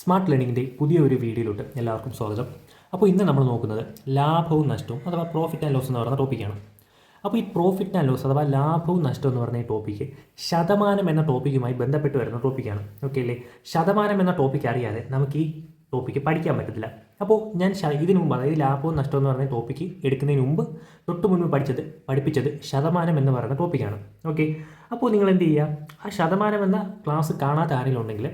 Smart ലേണിങ്ങിന്റെ പുതിയൊരു വീഡിയോയിലോട്ട് എല്ലാവർക്കും സ്വാഗതം. അപ്പോൾ ഇന്ന് നമ്മൾ നോക്കുന്നത് ലാഭവും നഷ്ടവും അഥവാ പ്രോഫിറ്റ് ആൻഡ് ലോസ് എന്ന് പറയുന്ന ടോപ്പിക്കാണ് അപ്പോൾ ഈ പ്രോഫിറ്റ് ആൻഡ് ലോസ് അഥവാ ലാഭവും നഷ്ടവും എന്ന് പറഞ്ഞ ഈ ടോപ്പിക്ക് ശതമാനം എന്ന ടോപ്പിക്കുമായി ബന്ധപ്പെട്ട് വരുന്ന ടോപ്പിക്കാണ് ഓക്കെ അല്ലേ? ശതമാനം എന്ന ടോപ്പിക്ക് അറിയാതെ നമുക്ക് ഈ ടോപ്പിക്ക് പഠിക്കാൻ പറ്റത്തില്ല. അപ്പോൾ ഞാൻ ഇതിനു മുമ്പ് അതായത് ലാഭവും നഷ്ടവും എന്ന് പറയുന്ന ടോപ്പിക്ക് എടുക്കുന്നതിന് മുമ്പ് തൊട്ട് മുൻപ് പഠിച്ചത് പഠിപ്പിച്ചത് ശതമാനം എന്ന് പറയുന്ന ടോപ്പിക്കാണ് ഓക്കെ അപ്പോൾ നിങ്ങൾ എന്ത് ചെയ്യുക? ആ ശതമാനം എന്ന ക്ലാസ് കാണാത്ത ആരെങ്കിലും ഉണ്ടെങ്കിൽ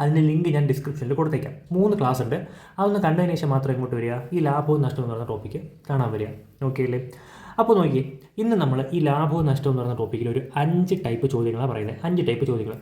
അതിന്റെ ലിങ്ക് ഞാൻ ഡിസ്ക്രിപ്ഷനിൽ കൊടുത്തേക്കാം. മൂന്ന് ക്ലാസ് ഉണ്ട്. അതൊന്ന് കണ്ടതിന് ശേഷം മാത്രം ഇങ്ങോട്ട് വരിക. ഈ ലാഭവും നഷ്ടവും എന്ന് പറഞ്ഞ ടോപ്പിക്ക് കാണാൻ വരിക. ഓക്കെ അല്ലേ? അപ്പോൾ നോക്കി ഇന്ന് നമ്മൾ ഈ ലാഭവും നഷ്ടവും എന്ന് പറഞ്ഞ ടോപ്പിക്കിൽ ഒരു അഞ്ച് ടൈപ്പ് ചോദ്യങ്ങളാണ് പറയുന്നത്. അഞ്ച് ടൈപ്പ് ചോദ്യങ്ങൾ.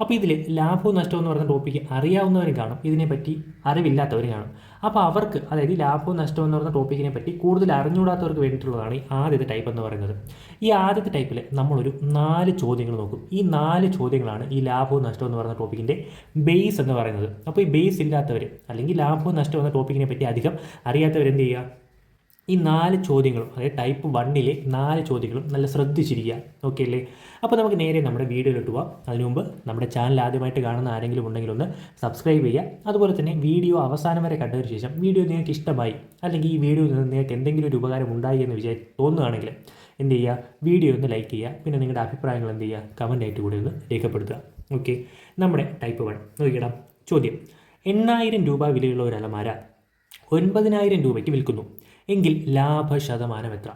അപ്പോൾ ഇതിൽ ലാഭവും നഷ്ടവും എന്ന് പറയുന്ന ടോപ്പിക്ക് അറിയാവുന്നവരും കാണും. ഇതിനെപ്പറ്റി അറിവില്ലാത്തവരും കാണും. അപ്പോൾ അവർക്ക് അതായത് ലാഭവും നഷ്ടവും എന്ന് പറഞ്ഞ ടോപ്പിക്കിനെ പറ്റി കൂടുതൽ അറിഞ്ഞുകൂടാത്തവർക്ക് വേണ്ടിയിട്ടുള്ളതാണ് ഈ ആദ്യത്തെ ടൈപ്പ് എന്ന് പറയുന്നത്. ഈ ആദ്യത്തെ ടൈപ്പിൽ നമ്മളൊരു നാല് ചോദ്യങ്ങൾ നോക്കും. ഈ നാല് ചോദ്യങ്ങളാണ് ഈ ലാഭവും നഷ്ടവും എന്ന് പറയുന്ന ടോപ്പിക്കിന്റെ ബേസ് എന്ന് പറയുന്നത്. അപ്പോൾ ഈ ബേസ് ഇല്ലാത്തവർ അല്ലെങ്കിൽ ലാഭവും നഷ്ടവും എന്ന ടോപ്പിക്കിനെ പറ്റി അധികം അറിയാത്തവർ എന്ത് ചെയ്യുക? ഈ നാല് ചോദ്യങ്ങളും അതായത് ടൈപ്പ് വണ്ണിലെ നാല് ചോദ്യങ്ങളും നല്ല ശ്രദ്ധിച്ചിരിക്കുക. ഓക്കെ അല്ലേ? അപ്പോൾ നമുക്ക് നേരെ നമ്മുടെ വീഡിയോയിലോട്ട് പോവാം. അതിനു മുമ്പ് നമ്മുടെ ചാനൽ ആദ്യമായിട്ട് കാണുന്ന ആരെങ്കിലും ഉണ്ടെങ്കിൽ ഒന്ന് സബ്സ്ക്രൈബ് ചെയ്യുക. അതുപോലെ തന്നെ വീഡിയോ അവസാനം വരെ കണ്ടതിന് ശേഷം വീഡിയോ നിങ്ങൾക്ക് ഇഷ്ടമായി അല്ലെങ്കിൽ ഈ വീഡിയോ നിങ്ങൾക്ക് എന്തെങ്കിലും ഒരു ഉപകാരം ഉണ്ടായി എന്ന് വിചാരി തോന്നുകയാണെങ്കിൽ എന്ത് ചെയ്യുക? വീഡിയോ ഒന്ന് ലൈക്ക് ചെയ്യുക. പിന്നെ നിങ്ങളുടെ അഭിപ്രായങ്ങൾ എന്ത് ചെയ്യുക? കമന്റായിട്ട് കൂടി ഒന്ന് രേഖപ്പെടുത്തുക. ഓക്കെ നമ്മുടെ ടൈപ്പ് വൺ നോക്കിയിടാം ചോദ്യം. എണ്ണായിരം രൂപ വിലയുള്ള ഒരു അലമാര ഒൻപതിനായിരം രൂപയ്ക്ക് വിൽക്കുന്നു. എങ്കിൽ ലാഭ ശതമാനം എത്ര?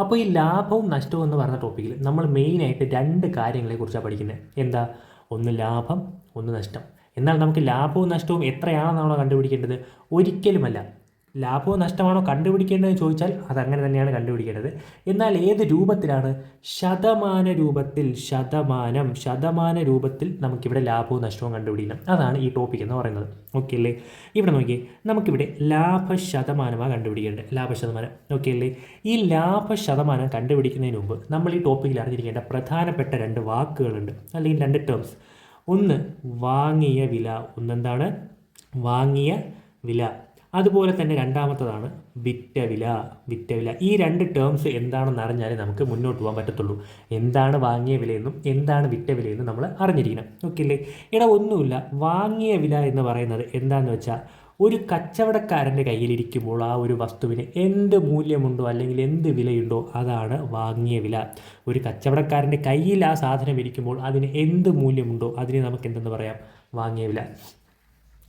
അപ്പോൾ ഈ ലാഭവും നഷ്ടവും എന്ന് പറഞ്ഞ ടോപ്പിക്കിൽ നമ്മൾ മെയിനായിട്ട് രണ്ട് കാര്യങ്ങളെക്കുറിച്ചാണ് പഠിക്കുന്നത് എന്താ? ഒന്ന് ലാഭം ഒന്ന് നഷ്ടം. എന്നാൽ നമുക്ക് ലാഭവും നഷ്ടവും എത്രയാണെന്നാണോ കണ്ടുപിടിക്കേണ്ടത്? ഒരിക്കലുമല്ല. ലാഭവും നഷ്ടമാണോ കണ്ടുപിടിക്കേണ്ടതെന്ന് ചോദിച്ചാൽ അതങ്ങനെ തന്നെയാണ് കണ്ടുപിടിക്കേണ്ടത്. എന്നാൽ ഏത് രൂപത്തിലാണ് ശതമാന രൂപത്തിൽ ശതമാനം ശതമാന രൂപത്തിൽ നമുക്കിവിടെ ലാഭവും നഷ്ടവും കണ്ടുപിടിക്കണം? അതാണ് ഈ ടോപ്പിക് എന്ന് പറയുന്നത്. ഓക്കെ അല്ലേ? ഇവിടെ നോക്കിയേ നമുക്കിവിടെ ലാഭ ശതമാനമാണ് കണ്ടുപിടിക്കേണ്ടത്. ലാഭ ശതമാനം ഓക്കെ അല്ലേ? ഈ ലാഭ ശതമാനം കണ്ടുപിടിക്കുന്നതിന് മുമ്പ് നമ്മൾ ഈ ടോപ്പിക്കിൽ അറിഞ്ഞിരിക്കേണ്ട പ്രധാനപ്പെട്ട രണ്ട് വാക്കുകളുണ്ട്. അല്ലെങ്കിൽ രണ്ട് ടേംസ് ഒന്ന് വാങ്ങിയ വില. ഒന്നെന്താണ്? വാങ്ങിയ വില. അതുപോലെ തന്നെ രണ്ടാമത്തതാണ് വിറ്റവില. വിറ്റവില. വിറ്റ വില ഈ രണ്ട് ടേംസ് എന്താണെന്ന് അറിഞ്ഞാലേ നമുക്ക് മുന്നോട്ട് പോകാൻ പറ്റത്തുള്ളൂ. എന്താണ് വാങ്ങിയ വിലയെന്നും എന്താണ് വിറ്റ വിലയെന്നും നമ്മൾ അറിഞ്ഞിരിക്കണം. ഓക്കെ അല്ലേ എടാ ഒന്നുമില്ല. വാങ്ങിയ വില എന്ന് പറയുന്നത് എന്താണെന്ന് വെച്ചാൽ ഒരു കച്ചവടക്കാരന്റെ കയ്യിലിരിക്കുമ്പോൾ ആ ഒരു വസ്തുവിന് എന്ത് മൂല്യമുണ്ടോ അല്ലെങ്കിൽ എന്ത് വിലയുണ്ടോ അതാണ് വാങ്ങിയ വില. ഒരു കച്ചവടക്കാരന്റെ കയ്യിൽ ആ സാധനം ഇരിക്കുമ്പോൾ അതിന് എന്ത് മൂല്യമുണ്ടോ അതിനെ നമുക്ക് എന്തെന്ന് പറയാം? വാങ്ങിയ വില.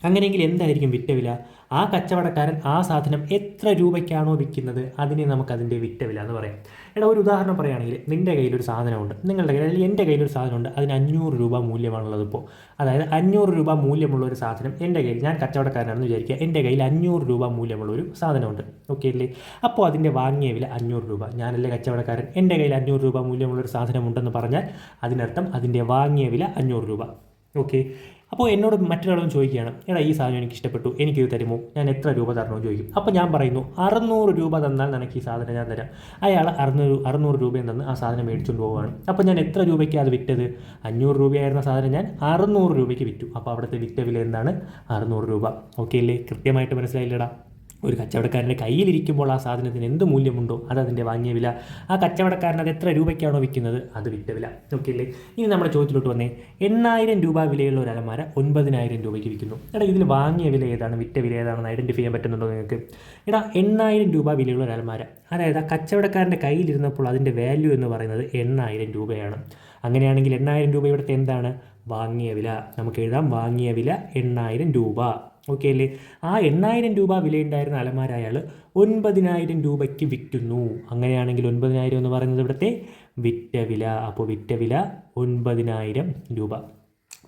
അങ്ങനെയെങ്കിൽ എന്തായിരിക്കും വിറ്റ വില? ആ കച്ചവടക്കാരൻ ആ സാധനം എത്ര രൂപയ്ക്കാണോ വിൽക്കുന്നത്? അതിനെ നമുക്ക് അതിന്റെ വിറ്റ വില എന്ന് പറയാം. എടാ ഒരു ഉദാഹരണം പറയുകയാണെങ്കിൽ നിന്റെ കയ്യിലൊരു സാധനമുണ്ട്. നിങ്ങളുടെ കയ്യിൽ അല്ലെങ്കിൽ എന്റെ കയ്യിലൊരു സാധനമുണ്ട്. അതിന് അഞ്ഞൂറ് രൂപ മൂല്യമാണുള്ളത് ഇപ്പോൾ. അതായത് അഞ്ഞൂറ് രൂപ മൂല്യമുള്ള ഒരു സാധനം എന്റെ കയ്യിൽ ഞാൻ കച്ചവടക്കാരനാണെന്ന് വിചാരിക്കുക എന്റെ കയ്യിൽ അഞ്ഞൂറ് രൂപ മൂല്യമുള്ള ഒരു സാധനമുണ്ട്. ഓക്കെ അല്ലേ? അപ്പോൾ അതിന്റെ വാങ്ങിയ വില അഞ്ഞൂറ് രൂപ. ഞാനല്ലേ കച്ചവടക്കാരൻ? എന്റെ കയ്യിൽ അഞ്ഞൂറ് രൂപ മൂല്യമുള്ള ഒരു സാധനമുണ്ടെന്ന് പറഞ്ഞാൽ അതിനർത്ഥം അതിന്റെ വാങ്ങിയ വില അഞ്ഞൂറ് രൂപ. ഓക്കെ? അപ്പോൾ എന്നോട് മറ്റൊരാളും ചോദിക്കുകയാണ് എടാ ഈ സാധനം എനിക്ക് ഇഷ്ടപ്പെട്ടു എനിക്കിത് തരുമോ? ഞാൻ എത്ര രൂപ തരണമെന്ന് ചോദിക്കും. അപ്പോൾ ഞാൻ പറയുന്നു അറുന്നൂറ് രൂപ തന്നാൽ നിനക്ക് ഈ സാധനം ഞാൻ തരാം. അയാൾ അറുന്നൂറ് അറുന്നൂറ് രൂപയും തന്ന് ആ സാധനം മേടിച്ചുകൊണ്ട് പോവുകയാണ്. അപ്പോൾ ഞാൻ എത്ര രൂപയ്ക്ക് അത് വിറ്റത്? അഞ്ഞൂറ് രൂപയായിരുന്ന സാധനം ഞാൻ അറുന്നൂറ് രൂപയ്ക്ക് വിറ്റു. അപ്പോൾ അവിടുത്തെ വിറ്റ വില എന്താണ്? അറുന്നൂറ് രൂപ. ഓക്കെ അല്ലേ? കൃത്യമായിട്ട് മനസ്സിലായില്ലടാ? ഒരു കച്ചവടക്കാരന്റെ കയ്യിലിരിക്കുമ്പോൾ ആ സാധനത്തിന് എന്ത് മൂല്യമുണ്ടോ അത് അതിന്റെ വാങ്ങിയ വില. ആ കച്ചവടക്കാരൻ അത് എത്ര രൂപയ്ക്കാണോ വിൽക്കുന്നത്? അത് വിറ്റ വില. ഓക്കെ ഇനി നമ്മുടെ ചോദ്യത്തിലോട്ട് വന്നേ. എണ്ണായിരം രൂപ വിലയുള്ള ഒരു അലമാര ഒൻപതിനായിരം രൂപയ്ക്ക് വിൽക്കുന്നു. എടാ ഇതിൽ വാങ്ങിയ വില ഏതാണ്? വിറ്റ വില ഏതാണെന്ന് ഐഡന്റിഫൈ ചെയ്യാൻ പറ്റുന്നുണ്ടോ നിങ്ങൾക്ക് എടാ എണ്ണായിരം രൂപ വിലയുള്ള ഒരു അലമാര. അതായത് ആ കച്ചവടക്കാരന്റെ കയ്യിലിരുന്നപ്പോൾ അതിന്റെ വാല്യൂ എന്ന് പറയുന്നത് എണ്ണായിരം രൂപയാണ്. അങ്ങനെയാണെങ്കിൽ എണ്ണായിരം രൂപ ഇവിടുത്തെ എന്താണ്? വാങ്ങിയ വില. നമുക്ക് എഴുതാം വാങ്ങിയ വില എണ്ണായിരം രൂപ. ഓക്കെ അല്ലേ? ആ എണ്ണായിരം രൂപ വിലയുണ്ടായിരുന്ന അലമാര അയാൾ ഒൻപതിനായിരം രൂപയ്ക്ക് വിറ്റുന്നു. അങ്ങനെയാണെങ്കിൽ ഒൻപതിനായിരം എന്ന് പറയുന്നത് ഇവിടുത്തെ വിറ്റ വില. അപ്പോൾ വിറ്റ വില ഒൻപതിനായിരം രൂപ.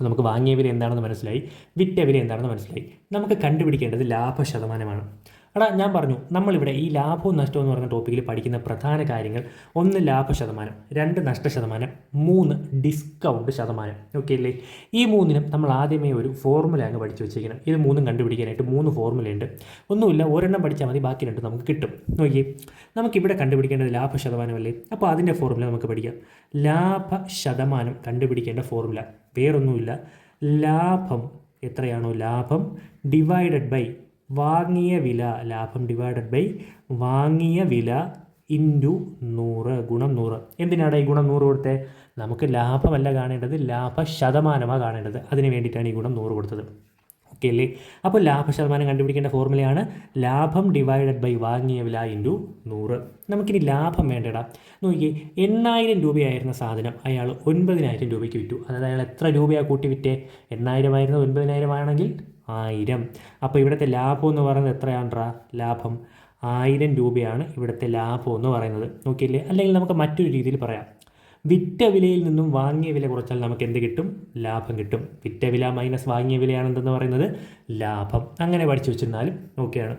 നമുക്ക് വാങ്ങിയ വില എന്താണെന്ന് മനസ്സിലായി. വിറ്റ വില എന്താണെന്ന് മനസ്സിലായി. നമുക്ക് കണ്ടുപിടിക്കേണ്ടത് ലാഭ ശതമാനമാണ് എടാ ഞാൻ പറഞ്ഞു നമ്മളിവിടെ ഈ ലാഭവും നഷ്ടവും എന്ന് പറയുന്ന ടോപ്പിക്കിൽ പഠിക്കുന്ന പ്രധാന കാര്യങ്ങൾ ഒന്ന് ലാഭ ശതമാനം രണ്ട് നഷ്ട ശതമാനം മൂന്ന് ഡിസ്കൗണ്ട് ശതമാനം. ഓക്കെ അല്ലേ? ഈ മൂന്നിനും നമ്മൾ ആദ്യമേ ഒരു ഫോർമുല അങ്ങ് പഠിച്ചു വെച്ചിരിക്കണം. ഇത് മൂന്നും കണ്ടുപിടിക്കാനായിട്ട് മൂന്ന് ഫോർമുലയുണ്ട് ഒന്നുമില്ല ഒരെണ്ണം പഠിച്ചാൽ മതി ബാക്കി രണ്ട് നമുക്ക് കിട്ടും. നോക്കിയേ നമുക്കിവിടെ കണ്ടുപിടിക്കേണ്ടത് ലാഭ ശതമാനമല്ലേ അപ്പോൾ അതിന്റെ ഫോർമുല നമുക്ക് പഠിക്കാം. ലാഭ ശതമാനം കണ്ടുപിടിക്കേണ്ട ഫോർമുല വേറൊന്നുമില്ല. ലാഭം എത്രയാണോ ലാഭം? ഡിവൈഡഡ് ബൈ വാങ്ങിയ വില ലാഭം ഡിവൈഡഡ് ബൈ വാങ്ങിയ വില ഇന്റു നൂറ് ഗുണം നൂറ്. എന്തിനാണ് ഈ ഗുണം നൂറ് കൊടുത്തത് നമുക്ക് ലാഭമല്ല കാണേണ്ടത് ലാഭ ശതമാനമാണ് കാണേണ്ടത്. അതിന് വേണ്ടിയിട്ടാണ് ഈ ഗുണം നൂറ് കൊടുത്തത്. ഓക്കെ അല്ലേ? അപ്പോൾ ലാഭ ശതമാനം കണ്ടുപിടിക്കേണ്ട ഫോർമുലയാണ് ലാഭം ഡിവൈഡഡ് ബൈ വാങ്ങിയ വില ഇന്റു നൂറ്. നമുക്കിനി ലാഭം വേണ്ടടാ. നോക്കിയേ എണ്ണായിരം രൂപയായിരുന്ന സാധനം അയാൾ ഒൻപതിനായിരം രൂപയ്ക്ക് വിറ്റു. അതായത് അയാൾ എത്ര രൂപയാണ് കൂട്ടി വിറ്റേ? എണ്ണായിരമായിരുന്നു ഒൻപതിനായിരം ആണെങ്കിൽ ആയിരം. അപ്പോൾ ഇവിടുത്തെ ലാഭം എന്ന് പറയുന്നത് എത്രയാണ്ട്രാ? ലാഭം ആയിരം രൂപയാണ് ഇവിടുത്തെ ലാഭം എന്ന് പറയുന്നത്. നോക്കിയില്ലേ? അല്ലെങ്കിൽ നമുക്ക് മറ്റൊരു രീതിയിൽ പറയാം. വിറ്റ വിലയിൽ നിന്നും വാങ്ങിയ വില കുറച്ചാൽ നമുക്ക് എന്ത് കിട്ടും? ലാഭം കിട്ടും. വിറ്റ വില മൈനസ് വാങ്ങിയ വിലയാണ് എന്തെന്ന് പറയുന്നത്? ലാഭം. അങ്ങനെ പഠിച്ചു വെച്ചിരുന്നാലും ഓക്കെയാണ്.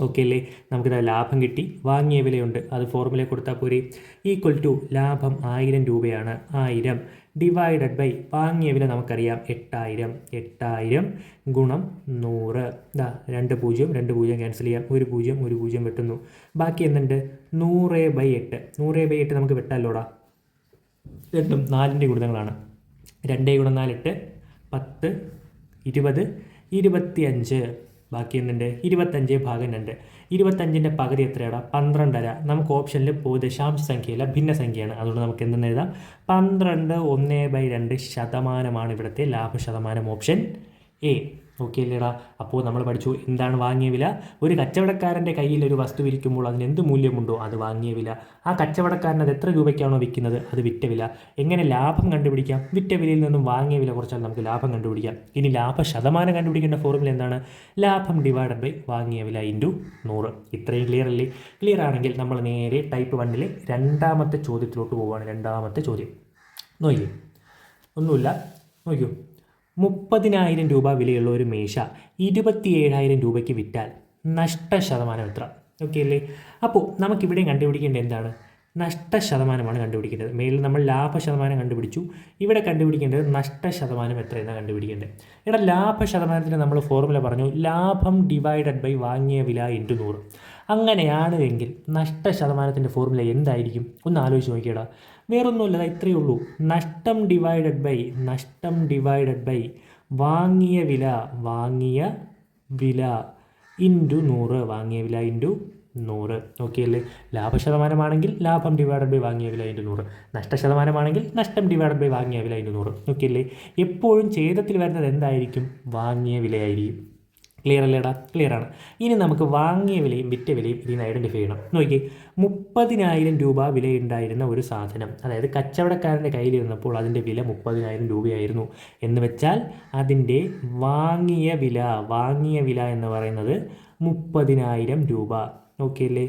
ഓക്കെ അല്ലേ നമുക്കിത് ലാഭം കിട്ടി. വാങ്ങിയ വിലയുണ്ട്. അത് ഫോർമുല കൊടുത്താൽ പോരെ. ഈക്വൽ ടു ലാഭം ആയിരം രൂപയാണ്. ആയിരം. ഡിവൈഡഡ് ബൈ വാങ്ങിയ വില നമുക്കറിയാം എട്ടായിരം എട്ടായിരം ഗുണം നൂറ്. ഇതാ രണ്ട് പൂജ്യം രണ്ട് പൂജ്യം ക്യാൻസൽ ചെയ്യാം. ഒരു പൂജ്യം ഒരു പൂജ്യം വെട്ടുന്നു. ബാക്കി എന്തുണ്ട്? നൂറ് ബൈ എട്ട്. നൂറ് ബൈ എട്ട് നമുക്ക് വെട്ടാലോടാ രണ്ടും നാലിന്റെ ഗുണങ്ങളാണ് രണ്ടേ ഗുണം നാലെട്ട് പത്ത് ഇരുപത് ഇരുപത്തിയഞ്ച്. ബാക്കി എന്തുണ്ട്? ഇരുപത്തഞ്ച് ഭാഗം രണ്ട്. ഇരുപത്തഞ്ചിന്റെ പകുതി എത്രയാണ് പന്ത്രണ്ടര. നമുക്ക് ഓപ്ഷനിൽ പോയി ദശാംശ സംഖ്യയല്ല ഭിന്നസംഖ്യയാണ് അതുകൊണ്ട് നമുക്ക് എന്തെന്ന് എഴുതാം? പന്ത്രണ്ട് ഒന്ന് ബൈ രണ്ട് ശതമാനമാണ് ഇവിടുത്തെ ലാഭ ശതമാനം ഓപ്ഷൻ എ ഓക്കെ അല്ലേടാ അപ്പോൾ നമ്മൾ പഠിച്ചു എന്താണ് വാങ്ങിയ വില? ഒരു കച്ചവടക്കാരന്റെ കയ്യിൽ ഒരു വസ്തു വിൽക്കുമ്പോൾ അതിന് എന്ത് മൂല്യമുണ്ടോ അത് വാങ്ങിയ വില. ആ കച്ചവടക്കാരൻ അത് എത്ര രൂപയ്ക്കാണോ വിൽക്കുന്നത്? അത് വിറ്റ വില. എങ്ങനെ ലാഭം കണ്ടുപിടിക്കാം? വിറ്റ വിലയിൽ നിന്നും വാങ്ങിയ വില കുറച്ചാൽ നമുക്ക് ലാഭം കണ്ടുപിടിക്കാം. ഇനി ലാഭ ശതമാനം കണ്ടുപിടിക്കേണ്ട ഫോർമുല എന്താണ്? ലാഭം ഡിവൈഡഡ് ബൈ വാങ്ങിയ വില ഇന്റു നൂറ്. ഇത്രയും ക്ലിയർ അല്ലേ? ക്ലിയർ ആണെങ്കിൽ നമ്മൾ നേരെ ടൈപ്പ് വണ്ണിലെ രണ്ടാമത്തെ ചോദ്യത്തിലോട്ട് പോവുകയാണ്. രണ്ടാമത്തെ ചോദ്യം. നോക്കിയേ. ഒന്നുമില്ല. നോക്കൂ മുപ്പതിനായിരം രൂപ വിലയുള്ള ഒരു മേശ ഇരുപത്തിയേഴായിരം രൂപയ്ക്ക് വിറ്റാൽ നഷ്ട ശതമാനം എത്ര? ഓക്കെ അല്ലേ? അപ്പോൾ നമുക്കിവിടെയും കണ്ടുപിടിക്കേണ്ടത് എന്താണ്? നഷ്ട ശതമാനമാണ് കണ്ടുപിടിക്കേണ്ടത്. മേലിൽ നമ്മൾ ലാഭ ശതമാനം കണ്ടുപിടിച്ചു. ഇവിടെ കണ്ടുപിടിക്കേണ്ടത് നഷ്ട ശതമാനം എത്രയെന്നാണ് കണ്ടുപിടിക്കേണ്ടത്. ഇവിടെ ലാഭ ശതമാനത്തിന് നമ്മൾ ഫോർമുല പറഞ്ഞു. ലാഭം ഡിവൈഡഡ് ബൈ വാങ്ങിയ വില ഇന്റു നൂറ്. അങ്ങനെയാണ് എങ്കിൽ നഷ്ട ശതമാനത്തിന്റെ ഫോർമുല എന്തായിരിക്കും? ഒന്ന് ആലോചിച്ച് നോക്കിയടാ. വേറൊന്നുമില്ല ഇത്രയേ ഉള്ളൂ. നഷ്ടം ഡിവൈഡഡ് ബൈ നഷ്ടം ഡിവൈഡഡ് ബൈ വാങ്ങിയ വില വാങ്ങിയ വില. ഇന്റു നൂറ് വാങ്ങിയ വില ഇന്റു നൂറ്. ഓക്കെ അല്ലേ? ലാഭശതമാനമാണെങ്കിൽ ലാഭം ഡിവൈഡഡ് ബൈ വാങ്ങിയ വില ഇന്റു നൂറ്. നഷ്ടശതമാനമാണെങ്കിൽ നഷ്ടം ഡിവൈഡഡ് ബൈ വാങ്ങിയ വില ഇന്റു നൂറ്. ഓക്കെ അല്ലേ? എപ്പോഴും ഛേദത്തിൽ വരുന്നത് എന്തായിരിക്കും? വാങ്ങിയ വിലയായിരിക്കും. ക്ലിയർ അല്ലേടാ? ക്ലിയർ ആണ്. ഇനി നമുക്ക് വാങ്ങിയ വിലയും വിറ്റ വിലയും ഇതിന് ഐഡന്റിഫൈ ചെയ്യണം. നോക്കി മുപ്പതിനായിരം രൂപ വിലയുണ്ടായിരുന്ന ഒരു സാധനം അതായത് കച്ചവടക്കാരന്റെ കയ്യിൽ വന്നപ്പോൾ അതിന്റെ വില മുപ്പതിനായിരം രൂപയായിരുന്നു. എന്ന് വെച്ചാൽ അതിന്റെ വാങ്ങിയ വില വാങ്ങിയ വില എന്ന് പറയുന്നത് മുപ്പതിനായിരം രൂപ. ഓക്കെ അല്ലേ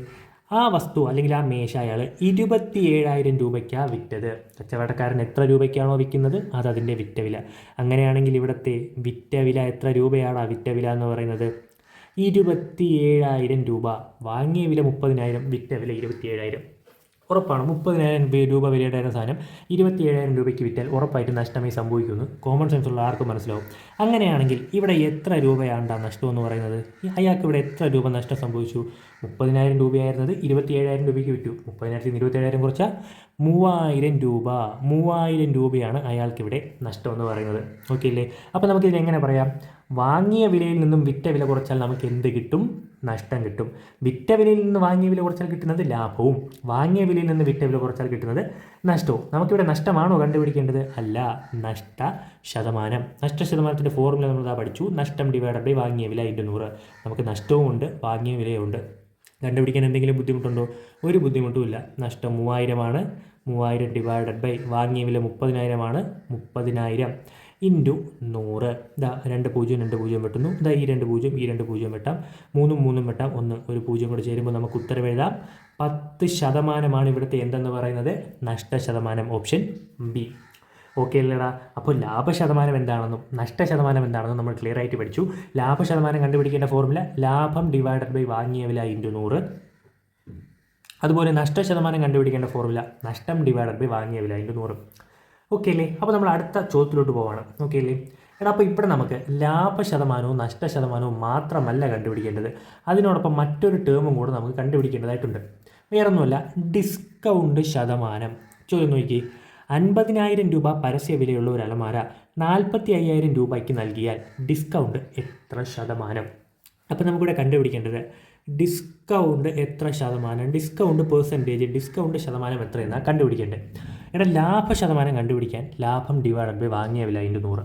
ആ വസ്തു അല്ലെങ്കിൽ ആ മേശ അയാൾ ഇരുപത്തി ഏഴായിരം രൂപയ്ക്കാണ് വിറ്റത്. കച്ചവടക്കാരൻ എത്ര രൂപയ്ക്കാണോ വിൽക്കുന്നത്? അത് അതിന്റെ വിറ്റ വില. അങ്ങനെയാണെങ്കിൽ ഇവിടുത്തെ വിറ്റ വില എത്ര രൂപയാണ് ആ വിറ്റ വില എന്ന് പറയുന്നത്? ഇരുപത്തി ഏഴായിരം രൂപ. വാങ്ങിയ വില മുപ്പതിനായിരം വിറ്റ വില ഇരുപത്തി ഏഴായിരം ഉറപ്പാണ്. മുപ്പതിനായിരം രൂപ വിലയുണ്ടായിരുന്ന സാധനം ഇരുപത്തി ഏഴായിരം രൂപയ്ക്ക് വിറ്റാൽ ഉറപ്പായിട്ടും നഷ്ടമേ സംഭവിക്കുന്നു. കോമൺ സെൻസ് ഉള്ള ആർക്കും മനസ്സിലാവും. അങ്ങനെയാണെങ്കിൽ ഇവിടെ എത്ര രൂപയാണ് നഷ്ടം എന്ന് പറയുന്നത്? അയാൾക്ക് ഇവിടെ എത്ര രൂപ നഷ്ടം സംഭവിച്ചു? മുപ്പതിനായിരം രൂപയായിരുന്നത് ഇരുപത്തി ഏഴായിരം രൂപയ്ക്ക് വിറ്റു. മുപ്പതിനായിരത്തി ഇരുപത്തി ഏഴായിരം കുറച്ച മൂവായിരം രൂപ. മൂവായിരം രൂപയാണ് അയാൾക്കിവിടെ നഷ്ടം എന്ന് പറയുന്നത്. ഓക്കെ അല്ലേ അപ്പോൾ നമുക്കിതിനെങ്ങനെ പറയാം? വാങ്ങിയ വിലയിൽ നിന്നും വിറ്റ വില കുറച്ചാൽ നമുക്ക് എന്ത് കിട്ടും? നഷ്ടം കിട്ടും. വിറ്റ വിലയിൽ നിന്ന് വാങ്ങിയ വില കുറച്ചാൽ കിട്ടുന്നത് ലാഭവും. വാങ്ങിയ വിലയിൽ നിന്ന് വിറ്റ വില കുറച്ചാൽ കിട്ടുന്നത് നഷ്ടവും. നമുക്കിവിടെ നഷ്ടമാണോ കണ്ടുപിടിക്കേണ്ടത്? അല്ല നഷ്ട ശതമാനം. നഷ്ട ശതമാനത്തിന്റെ ഫോർമുല നമ്മൾ പഠിച്ചു. നഷ്ടം ഡിവൈഡഡ് ബൈ വാങ്ങിയ വില ഇന്റു നൂറ്. നമുക്ക് നഷ്ടവും ഉണ്ട് വാങ്ങിയ വിലയും കണ്ടുപിടിക്കാൻ എന്തെങ്കിലും ബുദ്ധിമുട്ടുണ്ടോ? ഒരു ബുദ്ധിമുട്ടുമില്ല നഷ്ടം മൂവായിരമാണ്. മൂവായിരം ഡിവൈഡഡ് ബൈ വാങ്ങിയ വില മുപ്പതിനായിരമാണ്. മുപ്പതിനായിരം. ഇന്റു നൂറ്. ഇതാ രണ്ട് പൂജ്യം രണ്ട് പൂജ്യം വെട്ടുന്നു. ഇതാ ഈ രണ്ട് പൂജ്യം ഈ രണ്ട് പൂജ്യം വെട്ടാം. മൂന്നും മൂന്നും വെട്ടാം. ഒന്ന് ഒരു പൂജ്യം കൂടെ ചേരുമ്പോൾ നമുക്ക് ഉത്തരം എഴുതാം. പത്ത് ശതമാനമാണ് ഇവിടുത്തെ എന്തെന്ന് പറയുന്നത്? നഷ്ട ശതമാനം ഓപ്ഷൻ ബി ഓക്കെ അല്ലേടാ? അപ്പോൾ ലാഭശതമാനം എന്താണെന്നും നഷ്ട ശതമാനം എന്താണെന്നും നമ്മൾ ക്ലിയർ ആയിട്ട് പഠിച്ചു. ലാഭശതമാനം കണ്ടുപിടിക്കേണ്ട ഫോർമുല ലാഭം ഡിവൈഡഡ് ബൈ വാങ്ങിയ വില ഇന്റു നൂറ്. അതുപോലെ നഷ്ടശതമാനം കണ്ടുപിടിക്കേണ്ട ഫോർമുല നഷ്ടം ഡിവൈഡഡ് ബൈ വാങ്ങിയ വില ഇന്റു നൂറ്. ഓക്കെ അല്ലേ അപ്പോൾ നമ്മൾ അടുത്ത ചോദ്യത്തിലോട്ട് പോവാണ്. ഓക്കെ അല്ലേ എടാ അപ്പോൾ ഇവിടെ നമുക്ക് ലാഭശതമാനവും നഷ്ടശതമാനവും മാത്രമല്ല കണ്ടുപിടിക്കേണ്ടത്. അതിനോടൊപ്പം മറ്റൊരു ടേമും കൂടെ നമുക്ക് കണ്ടുപിടിക്കേണ്ടതായിട്ടുണ്ട്. വേറൊന്നുമല്ല ഡിസ്കൗണ്ട് ശതമാനം. ചോദ്യം നോക്കി അൻപതിനായിരം രൂപ പരസ്യ വിലയുള്ള ഒരു അലമാര നാൽപ്പത്തി അയ്യായിരം രൂപയ്ക്ക് നൽകിയാൽ ഡിസ്കൗണ്ട് എത്ര ശതമാനം? അപ്പോൾ നമുക്കിവിടെ കണ്ടുപിടിക്കേണ്ടത് ഡിസ്കൗണ്ട് എത്ര ശതമാനം? ഡിസ്കൗണ്ട് പെർസെന്റേജ് ഡിസ്കൗണ്ട് ശതമാനം എത്രയെന്നാണ് കണ്ടുപിടിക്കേണ്ടത്. എടാ ലാഭ ശതമാനം കണ്ടുപിടിക്കാൻ ലാഭം ഡിവൈഡഡ് ബൈ വാങ്ങിയ വില ഇന്റു നൂറ്.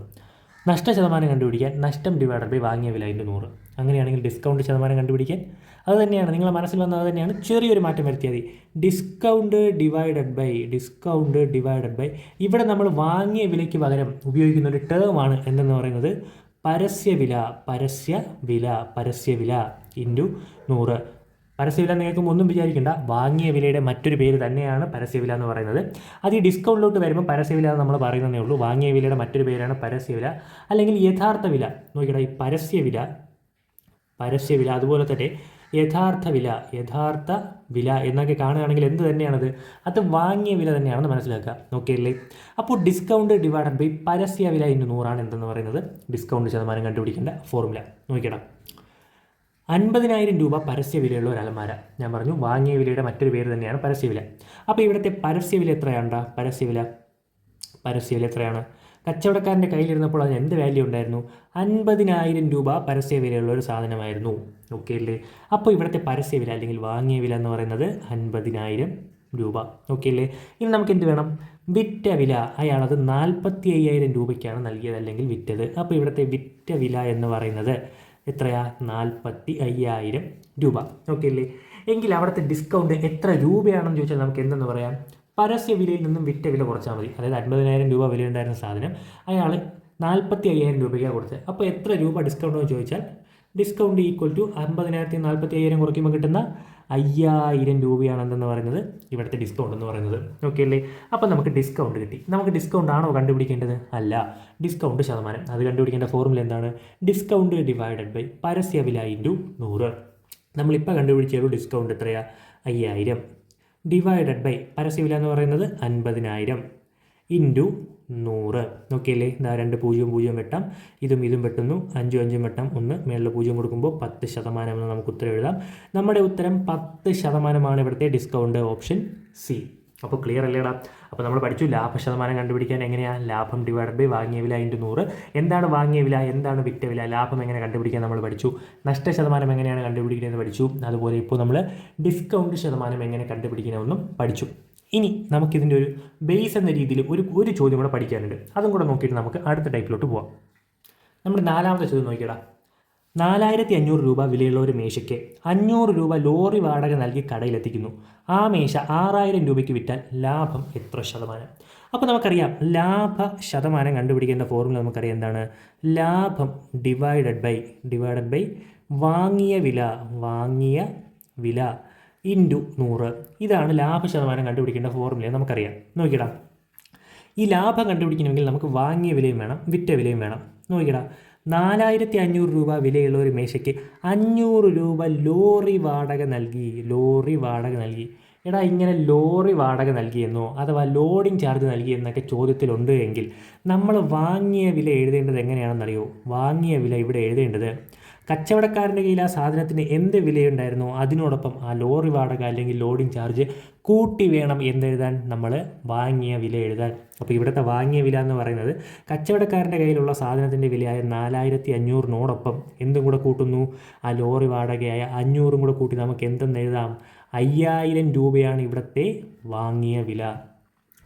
നഷ്ട ശതമാനം കണ്ടുപിടിക്കാൻ നഷ്ടം ഡിവൈഡഡ് ബൈ വാങ്ങിയ വില ഇന്റു നൂറ്. അങ്ങനെയാണെങ്കിൽ ഡിസ്കൗണ്ട് ശതമാനം കണ്ടുപിടിക്കാൻ അത് തന്നെയാണ്. നിങ്ങളെ മനസ്സിൽ വന്നത് തന്നെയാണ്. ചെറിയൊരു മാറ്റം വരുത്തിയാൽ മതി. Discount divided by discount divided by ഇവിടെ നമ്മൾ വാങ്ങിയ വിലയ്ക്ക് പകരം ഉപയോഗിക്കുന്ന ഒരു ടേമാണ് എന്തെന്ന് പറയുന്നത്? പരസ്യവില പരസ്യവില പരസ്യവില ഇന്റു നൂറ്. പരസ്യവില നിങ്ങൾക്ക് ഒന്നും വിചാരിക്കേണ്ട. വാങ്ങിയ വിലയുടെ മറ്റൊരു പേര് തന്നെയാണ് പരസ്യവില എന്ന് പറയുന്നത്. അത് ഈ ഡിസ്കൗണ്ടിലോട്ട് വരുമ്പോൾ പരസ്യവില എന്ന് നമ്മൾ പറയുന്നതേ ഉള്ളൂ. വാങ്ങിയ വിലയുടെ മറ്റൊരു പേരാണ് പരസ്യവില. അല്ലെങ്കിൽ യഥാർത്ഥ വില. നോക്കിയിട്ട് ഈ പരസ്യവില പരസ്യവില അതുപോലെ തന്നെ യഥാർത്ഥ വില യഥാർത്ഥ വില എന്നൊക്കെ കാണുകയാണെങ്കിൽ എന്ത് തന്നെയാണത്? അത് വാങ്ങിയ വില തന്നെയാണെന്ന് മനസ്സിലാക്കുക. നോക്കിയല്ലേ? അപ്പോൾ ഡിസ്കൗണ്ട് ഡിവൈഡഡ് ബൈ പരസ്യ വില ഇന്ന് നൂറാണ് എന്തെന്ന് പറയുന്നത്? ഡിസ്കൗണ്ട് ശതമാനം കണ്ടുപിടിക്കേണ്ട ഫോർമുല നോക്കിയിടാം. അൻപതിനായിരം രൂപ പരസ്യവിലയുള്ള ഒരു അലമാര ഞാൻ പറഞ്ഞു വാങ്ങിയ വിലയുടെ മറ്റൊരു പേര് തന്നെയാണ് പരസ്യവില അപ്പോൾ ഇവിടുത്തെ പരസ്യവില വില പരസ്യവില പരസ്യവില എത്രയാണ്? കച്ചവടക്കാരന്റെ കയ്യിലിരുന്നപ്പോൾ അതിന് എന്ത് വാല്യൂ ഉണ്ടായിരുന്നു? അൻപതിനായിരം രൂപ പരസ്യവിലയുള്ള ഒരു സാധനമായിരുന്നു. ഓക്കെ അല്ലേ? അപ്പോൾ ഇവിടുത്തെ പരസ്യവില അല്ലെങ്കിൽ വാങ്ങിയ വില എന്ന് പറയുന്നത് അൻപതിനായിരം രൂപ. ഓക്കെ അല്ലേ? ഇനി നമുക്ക് എന്ത് വേണം? വിറ്റ വില. അയാളത് നാൽപ്പത്തി അയ്യായിരം രൂപയ്ക്കാണ് നൽകിയത് അല്ലെങ്കിൽ വിറ്റത്. അപ്പോൾ ഇവിടുത്തെ വിറ്റ വില എന്ന് പറയുന്നത് എത്രയാ? നാൽപ്പത്തി അയ്യായിരം രൂപ. ഓക്കെ അല്ലേ? എങ്കിൽ അവിടുത്തെ ഡിസ്കൗണ്ട് എത്ര രൂപയാണെന്ന് ചോദിച്ചാൽ നമുക്ക് എന്തെന്ന് പറയാം? പരസ്യ വിലയിൽ നിന്നും വിറ്റ വില കുറച്ചാൽ മതി. അതായത് അൻപതിനായിരം രൂപ വിലയുണ്ടായിരുന്ന സാധനം അയാൾ നാൽപ്പത്തി അയ്യായിരം രൂപയ്ക്കാണ് കൊടുത്തത്. അപ്പോൾ എത്ര രൂപ ഡിസ്കൗണ്ട് എന്ന് ചോദിച്ചാൽ ഡിസ്കൗണ്ട് ഈക്വൽ ടു അൻപതിനായിരത്തി നാൽപ്പത്തി അയ്യായിരം കുറയ്ക്കുമ്പോൾ കിട്ടുന്ന അയ്യായിരം രൂപയാണെന്ന് പറയുന്നത്? ഇവിടുത്തെ ഡിസ്കൗണ്ട് എന്ന് പറയുന്നത്. ഓക്കെ അല്ലേ? അപ്പോൾ നമുക്ക് ഡിസ്കൗണ്ട് കിട്ടി. നമുക്ക് ഡിസ്കൗണ്ട് ആണോ കണ്ടുപിടിക്കേണ്ടത്? അല്ല. ഡിസ്കൗണ്ട് ശതമാനം. അത് കണ്ടുപിടിക്കേണ്ട ഫോർമുല എന്താണ്? ഡിസ്കൗണ്ട് ഡിവൈഡഡ് ബൈ പരസ്യ വില ഇന്റു നൂറ് നമ്മളിപ്പോൾ കണ്ടുപിടിച്ചുള്ളൂ ഡിസ്കൗണ്ട് എത്രയാണ് അയ്യായിരം. ഡിവൈഡഡ് ബൈ പരസ്യവില എന്ന് പറയുന്നത് അൻപതിനായിരം. ഇന്റു നൂറ്. നോക്കിയല്ലേ? ഇതാ രണ്ട് പൂജ്യം പൂജ്യം വെട്ടാം. ഇതും ഇതും വെട്ടുന്നു. അഞ്ചും അഞ്ചും വെട്ടം. ഒന്ന് മേളിൽ പൂജ്യം കൊടുക്കുമ്പോൾ പത്ത് ശതമാനം എന്ന് നമുക്ക് ഉത്തരം എഴുതാം. നമ്മുടെ ഉത്തരം പത്ത് ശതമാനമാണ് ഇവിടുത്തെ ഡിസ്കൗണ്ട് ഓപ്ഷൻ സി അപ്പോൾ ക്ലിയർ അല്ലേടാ? അപ്പോൾ നമ്മൾ പഠിച്ചു. ലാഭ ശതമാനം കണ്ടുപിടിക്കാൻ എങ്ങനെയാണ് ലാഭം ഡിവൈഡ് ബൈ വാങ്ങിയ വില ഇന്റു നൂറ്. എന്താണ് വാങ്ങിയ വില? എന്താണ് വിറ്റ വില? ലാഭം എങ്ങനെ കണ്ടുപിടിക്കാൻ നമ്മൾ പഠിച്ചു? നഷ്ട ശതമാനം എങ്ങനെയാണ് കണ്ടുപിടിക്കുന്നത് പഠിച്ചു. അതുപോലെ ഇപ്പോൾ നമ്മൾ ഡിസ്കൗണ്ട് ശതമാനം എങ്ങനെ കണ്ടുപിടിക്കണമെന്നും പഠിച്ചു. ഇനി നമുക്കിതിന്റെ ഒരു ബേസ് എന്ന രീതിയിൽ ഒരു ഒരു ചോദ്യം കൂടെ പഠിക്കാനുണ്ട്. അതും കൂടെ നോക്കിയിട്ട് നമുക്ക് അടുത്ത ടൈപ്പിലോട്ട് പോവാം. നമ്മുടെ നാലാമത്തെ ചോദ്യം നോക്കിയടാ. നാലായിരത്തി അഞ്ഞൂറ് രൂപ വിലയുള്ള ഒരു മേശയ്ക്ക് അഞ്ഞൂറ് രൂപ ലോറി വാടക നൽകി കടയിലെത്തിക്കുന്നു. ആ മേശ ആറായിരം രൂപയ്ക്ക് വിറ്റാൽ ലാഭം എത്ര ശതമാനം? അപ്പോൾ നമുക്കറിയാം ലാഭ ശതമാനം കണ്ടുപിടിക്കേണ്ട ഫോർമുല നമുക്കറിയാം എന്താണ്? ലാഭം ഡിവൈഡഡ് ബൈ ഡിവൈഡഡ് ബൈ വാങ്ങിയ വില വാങ്ങിയ വില. ഇന്റു നൂറ്. ഇതാണ് ലാഭ ശതമാനം കണ്ടുപിടിക്കേണ്ട ഫോർമുല നമുക്കറിയാം. നോക്കിയിടാം. ഈ ലാഭം കണ്ടുപിടിക്കണമെങ്കിൽ നമുക്ക് വാങ്ങിയ വിലയും വേണം വിറ്റ വിലയും വേണം. നോക്കിയിടാം. നാലായിരത്തി അഞ്ഞൂറ് രൂപ വിലയുള്ള ഒരു മേശയ്ക്ക് അഞ്ഞൂറ് രൂപ ലോറി വാടക നൽകി ലോറി വാടക നൽകി. എടാ ഇങ്ങനെ ലോറി വാടക നൽകിയെന്നോ അഥവാ ലോഡിംഗ് ചാർജ് നൽകിയെന്നൊക്കെ ചോദ്യത്തിലുണ്ട് എങ്കിൽ നമ്മൾ വാങ്ങിയ വില എഴുതേണ്ടത് എങ്ങനെയാണെന്നറിയോ? വാങ്ങിയ വില ഇവിടെ എഴുതേണ്ടത് കച്ചവടക്കാരന്റെ കയ്യിൽ ആ സാധനത്തിന് എന്ത് വിലയുണ്ടായിരുന്നോ? അതിനോടൊപ്പം ആ ലോറി വാടക അല്ലെങ്കിൽ ലോഡിംഗ് ചാർജ് കൂട്ടി വേണം എന്തെഴുതാൻ നമ്മൾ വാങ്ങിയ വില എഴുതാൻ. അപ്പോൾ ഇവിടുത്തെ വാങ്ങിയ വില എന്ന് പറയുന്നത് കച്ചവടക്കാരന്റെ കയ്യിലുള്ള സാധനത്തിന്റെ വിലയായ നാലായിരത്തി അഞ്ഞൂറിനോടൊപ്പം എന്തും കൂടെ കൂട്ടുന്നു. ആ ലോറി വാടകയായ അഞ്ഞൂറും കൂടെ കൂട്ടി നമുക്ക് എന്തെന്ന് എഴുതാം? അയ്യായിരം രൂപയാണ് ഇവിടുത്തെ വാങ്ങിയ വില.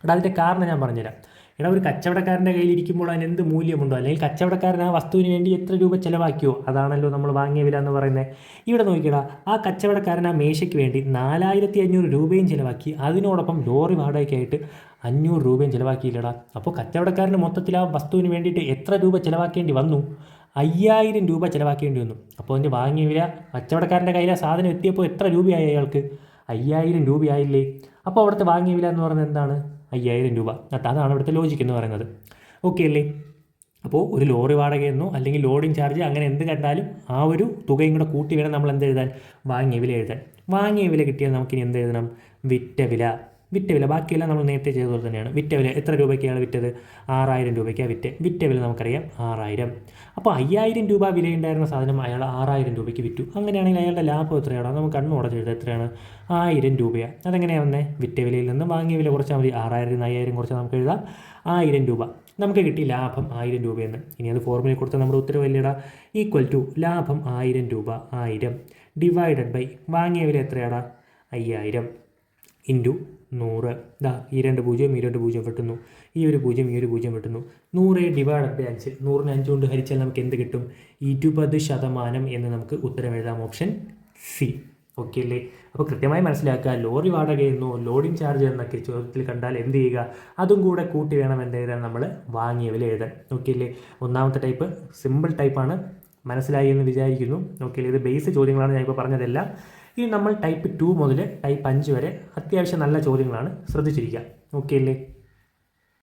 അതിന്റെ കാരണം ഞാൻ പറഞ്ഞുതരാം. എടാ ഒരു കച്ചവടക്കാരന്റെ കയ്യിലിരിക്കുമ്പോൾ അതിന് എന്ത് മൂല്യമുണ്ടോ? അല്ലെങ്കിൽ കച്ചവടക്കാരൻ ആ വസ്തുവിന് വേണ്ടി എത്ര രൂപ ചിലവാക്കിയോ? അതാണല്ലോ നമ്മൾ വാങ്ങിയ വില എന്ന് പറയുന്നത്. ഇവിടെ നോക്കിയടാ ആ കച്ചവടക്കാരൻ ആ മേശയ്ക്ക് വേണ്ടി നാലായിരത്തി അഞ്ഞൂറ് രൂപയും ചിലവാക്കി. അതിനോടൊപ്പം ലോറി വാടകയ്ക്കായിട്ട് അഞ്ഞൂറ് രൂപയും ചിലവാക്കിയില്ലടാ. അപ്പോൾ കച്ചവടക്കാരന് മൊത്തത്തിൽ ആ വസ്തുവിന് വേണ്ടിയിട്ട് എത്ര രൂപ ചിലവാക്കേണ്ടി വന്നു? അയ്യായിരം രൂപ ചിലവാക്കേണ്ടി വന്നു. അപ്പോൾ അതിന്റെ വാങ്ങിയ വില കച്ചവടക്കാരന്റെ കയ്യിലെ സാധനം എത്തിയപ്പോൾ എത്ര രൂപയായി അയാൾക്ക്? അയ്യായിരം രൂപയായില്ലേ? അപ്പോൾ അവിടുത്തെ വാങ്ങിയ വില എന്ന് പറയുന്നത് എന്താണ്? അയ്യായിരം രൂപ. അതാണ് ഇവിടുത്തെ ലോജിക്ക് എന്ന് പറയുന്നത്. ഓക്കെ അല്ലേ? അപ്പോൾ ഒരു ലോറി വാടകയെന്നോ അല്ലെങ്കിൽ ലോഡിംഗ് ചാർജ് അങ്ങനെ എന്ത് കണ്ടാലും ആ ഒരു തുകയും കൂടെ കൂട്ടി വേണം നമ്മൾ എന്ത് എഴുതാൻ വാങ്ങിയ വില എഴുതാൻ. വാങ്ങിയ വില കിട്ടിയാൽ നമുക്കിനി എന്ത് എഴുതണം? വിറ്റ വില. വിറ്റ വില ബാക്കിയെല്ലാം നമ്മൾ നേരത്തെ ചെയ്തതുപോലെ പോലെ തന്നെയാണ്. വിറ്റ വില എത്ര രൂപയ്ക്കാണ് വിറ്റത്? ആറായിരം രൂപയ്ക്കാണ് വിറ്റ്. വിറ്റ വില നമുക്കറിയാം ആറായിരം. അപ്പോൾ അയ്യായിരം രൂപ വിലയുണ്ടായിരുന്ന സാധനം അയാൾ ആറായിരം രൂപയ്ക്ക് വിറ്റു. അങ്ങനെയാണെങ്കിൽ അയാളുടെ ലാഭം എത്രയാണ്? നമുക്ക് കണ്ണു ഉടച്ചെഴുതാം എത്രയാണ്? ആയിരം രൂപയാണ് അതെങ്ങനെയാണ് വന്നേ? വിറ്റ വിലയിൽ നിന്ന് വാങ്ങിയ വില കുറച്ചാൽ മതി. ആറായിരം അയ്യായിരം കുറച്ച് നമുക്ക് എഴുതാം. ആയിരം രൂപ. നമുക്ക് കിട്ടി ലാഭം ആയിരം രൂപയെന്ന്. ഇനി അത് ഫോർമുലയിൽ കൊടുത്ത നമ്മുടെ ഉത്തരവ് വലിയടാ ഈക്വൽ ടു ലാഭം ആയിരം രൂപ ആയിരം. ഡിവൈഡഡ് ബൈ വാങ്ങിയ വില എത്രയാടാ? അയ്യായിരം. ഇന്റു നൂറ്. ദാ ഈ രണ്ട് പൂജ്യം ഈ രണ്ട് പൂജ്യം വെട്ടുന്നു. ഈ ഒരു പൂജ്യം ഈ ഒരു പൂജ്യം വെട്ടുന്നു. നൂറ് ഡിവൈഡ് ബൈ അഞ്ച്. നൂറിന് അഞ്ച് കൊണ്ട് ഹരിച്ചാൽ നമുക്ക് എന്ത് കിട്ടും? ഇരുപത് ശതമാനം എന്ന് നമുക്ക് ഉത്തരം എഴുതാം. Option C. ഓക്കെ അല്ലേ? അപ്പോൾ കൃത്യമായി മനസ്സിലാക്കുക. ലോറി വാടക എന്നോ ലോഡിംഗ് ചാർജ് എന്നൊക്കെ ചോദ്യത്തിൽ കണ്ടാൽ എന്ത് ചെയ്യുക? അതും കൂടെ കൂട്ടി വേണം എന്ത് എഴുതാൻ നമ്മൾ വാങ്ങിയ വില എഴുതാൻ. ഓക്കെ അല്ലേ? ഒന്നാമത്തെ ടൈപ്പ് സിമ്പിൾ ടൈപ്പാണ്. മനസ്സിലായി എന്ന് വിചാരിക്കുന്നു. ഓക്കെ അല്ലേ? ഇത് ബേസ് ചോദ്യങ്ങളാണ് ഞാൻ ഇപ്പോൾ പറഞ്ഞതെല്ലാം. ഇനി നമ്മൾ ടൈപ്പ് ടു മുതൽ ടൈപ്പ് അഞ്ച് വരെ അത്യാവശ്യം നല്ല ചോദ്യങ്ങളാണ് ശ്രദ്ധിച്ചിരിക്കുക. ഓക്കെ അല്ലേ?